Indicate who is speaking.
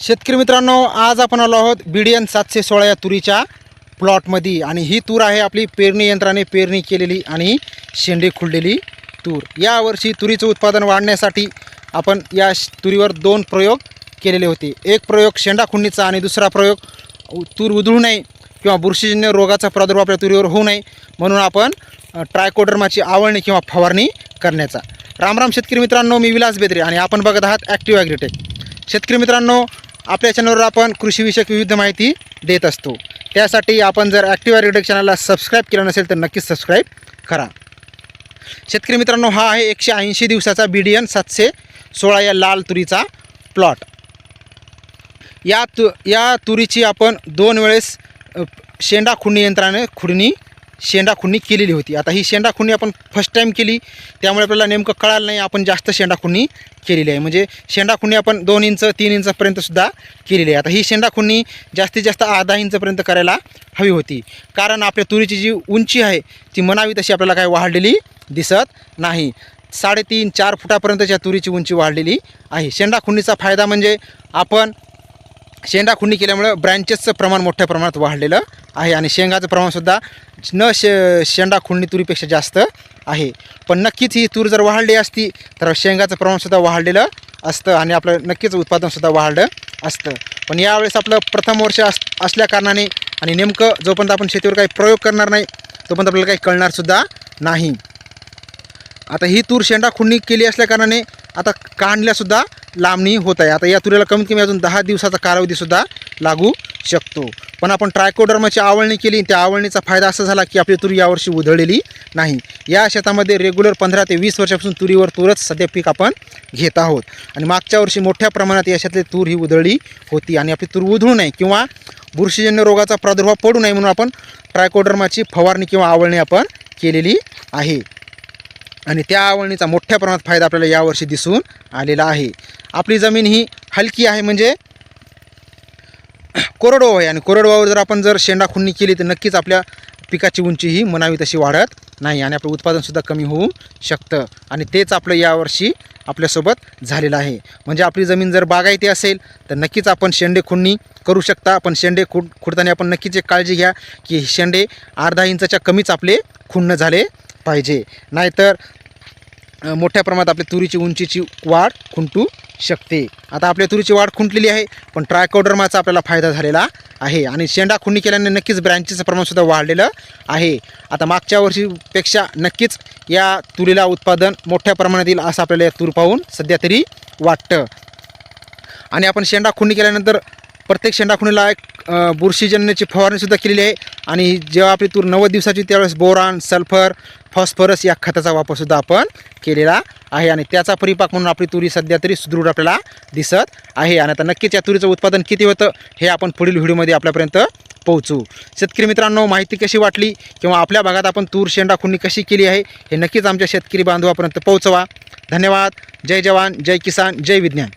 Speaker 1: शेतकरी मित्रांनो आज आपण आलो आहोत बी डी एन सातशे सोळा या तुरीच्या प्लॉटमध्ये. आणि ही तूर आहे आपली पेरणी यंत्राने पेरणी केलेली आणि शेंडे खुललेली तूर. यावर्षी तुरीचं उत्पादन वाढण्यासाठी आपण या श- तुरीवर दोन प्रयोग केलेले होते. एक प्रयोग शेंडा खुडणीचा आणि दुसरा प्रयोग तूर उधळू नये किंवा बुरशीजन्य रोगाचा प्रादुर्भाव आपल्या तुरीवर होऊ नये म्हणून आपण ट्रायकोडर्माची आवळणी किंवा फवारणी करण्याचा. रामराम शेतकरी मित्रांनो मी विलास बेदरे आणि आपण बघत आहात ॲक्टिव्ह ॲग्रिटेक शेतकरी मित्रांनो आपल्या चॅनलवर आपण कृषीविषयक विविध माहिती देत असतो. त्यासाठी आपण जर ॲक्टिव्ह रेडिओ चॅनलला सबस्क्राईब केलं नसेल तर नक्कीच सबस्क्राईब करा. शेतकरी मित्रांनो हा आहे एकशे ऐंशी दिवसाचा बी डी एन सातशे सोळा या लाल तुरीचा प्लॉट या तु या तुरीची आपण दोन वेळेस शेंडा खुडणी यंत्राने खुडणी शेंडाखुंडी केलेली होती. आता ही शेंडाखुंडी आपण फर्स्ट टाईम केली त्यामुळे आपल्याला नेमकं कळालं नाही आपण जास्त शेंडाखुंडी केलेली आहे. म्हणजे शेंडाखुंडी आपण दोन इंच तीन इंचपर्यंतसुद्धा केलेली आहे. आता ही शेंडाखुंडी जास्तीत जास्त अर्धा इंचपर्यंत करायला हवी होती. कारण आपल्या तुरीची जी उंची आहे ती म्हणावी तशी आपल्याला काय वाढलेली दिसत नाही. साडेतीन चार फुटापर्यंतच्या तुरीची उंची वाढलेली आहे. शेंडाखुंडीचा फायदा म्हणजे आपण शेंडा खुंडी केल्यामुळं ब्रँचेसचं प्रमाण मोठ्या प्रमाणात वाढलेलं आहे आणि शेंगाचं प्रमाणसुद्धा न शे शेंडा खुंडी तुरीपेक्षा जास्त आहे. पण नक्कीच ही तूर जर वाढली असती तर शेंगाचं प्रमाणसुद्धा वाढलेलं असतं आणि आपलं नक्कीच उत्पादनसुद्धा वाढलं असतं. पण यावेळेस आपलं प्रथम वर्ष अस असल्याकारणाने आणि नेमकं जोपर्यंत आपण शेतीवर काही प्रयोग करणार नाही तोपर्यंत आपल्याला काही कळणारसुद्धा नाही. आता ही तूर शेंडा खुंडी केली असल्याकारणाने आता काढल्यासुद्धा लांबणी होत आहे. आता या तुरीला कमीत कमी अजून दहा दिवसाचा कालावधीसुद्धा लागू शकतो. पण आपण ट्रायकोडर्माची आवळणी केली त्या आवळणीचा फायदा असा झाला की आपली तुरी यावर्षी उधळलेली नाही. या शेतामध्ये रेग्युलर पंधरा ते वीस वर्षापासून तुरीवर तूरच सध्या पीक आपण घेत आहोत. आणि मागच्या वर्षी मोठ्या प्रमाणात या शेतातली तूर ही उधळली होती आणि आपली तूर उधळू नये किंवा बुरशीजन्य रोगाचा प्रादुर्भाव पडू नये म्हणून आपण ट्रायकोडर्माची फवारणी किंवा आवळणी आपण केलेली आहे. आणि त्या आवळणीचा मोठ्या प्रमाणात फायदा आपल्याला यावर्षी दिसून आलेला आहे. आपली जमीन ही हलकी आहे म्हणजे कोरडवाहू आहे. आणि कोरडवाहूवर जर आपण जर शेंडा खुडणी केली तर नक्कीच आपल्या पिकाची उंची ही म्हणावी तशी वाढत नाही आणि आपलं उत्पादनसुद्धा कमी होऊ शकतं. आणि तेच आपलं यावर्षी आपल्यासोबत झालेलं आहे. म्हणजे आपली जमीन जर बागायती असेल तर नक्कीच आपण शेंडे खुडणी करू शकता. पण शेंडे खुड खुडताना आपण नक्कीच एक काळजी घ्या की शेंडे अर्धा इंचाच्या कमीच आपले खुन्न झाले पाहिजे. नाहीतर मोठ्या प्रमाणात आपल्या तुरीची उंचीची वाढ खुंटू शकते. आता आपल्या तुरीची वाढ खुंटलेली आहे पण ट्रायकोडर्माचा आपल्याला फायदा झालेला आहे आणि शेंडा खुंडी केल्याने नक्कीच ब्रँचेचं प्रमाणसुद्धा वाढलेलं आहे. आता मागच्या वर्षीपेक्षा नक्कीच या तुरीला उत्पादन मोठ्या प्रमाणात येईल असं आपल्याला या तूर पाहून सध्या तरी वाटतं. आणि आपण शेंडा खुंडी केल्यानंतर प्रत्येक शेंडाखुणीला एक बुरशीजन्यची बुरशीजन्याची फवारणीसुद्धा केलेली आहे. आणि जेव्हा आपली तूर नव्वद दिवसाची त्यावेळेस बोरान सल्फर फॉस्फरस या खताचा वापरसुद्धा आपण केलेला आहे. आणि त्याचा परिपाक म्हणून आपली तुरी सध्या तरी सुदृढ आपल्याला दिसत आहे. आणि आता नक्कीच या तुरीचं उत्पादन किती होतं हे आपण पुढील व्हिडिओमध्ये आपल्यापर्यंत पोहोचू. शेतकरी मित्रांनो माहिती कशी वाटली किंवा आपल्या भागात आपण तूर शेंडा खुंडी कशी केली आहे हे नक्कीच आमच्या शेतकरी बांधवापर्यंत पोहोचवा. धन्यवाद. जय जवान जय किसान जय विज्ञान.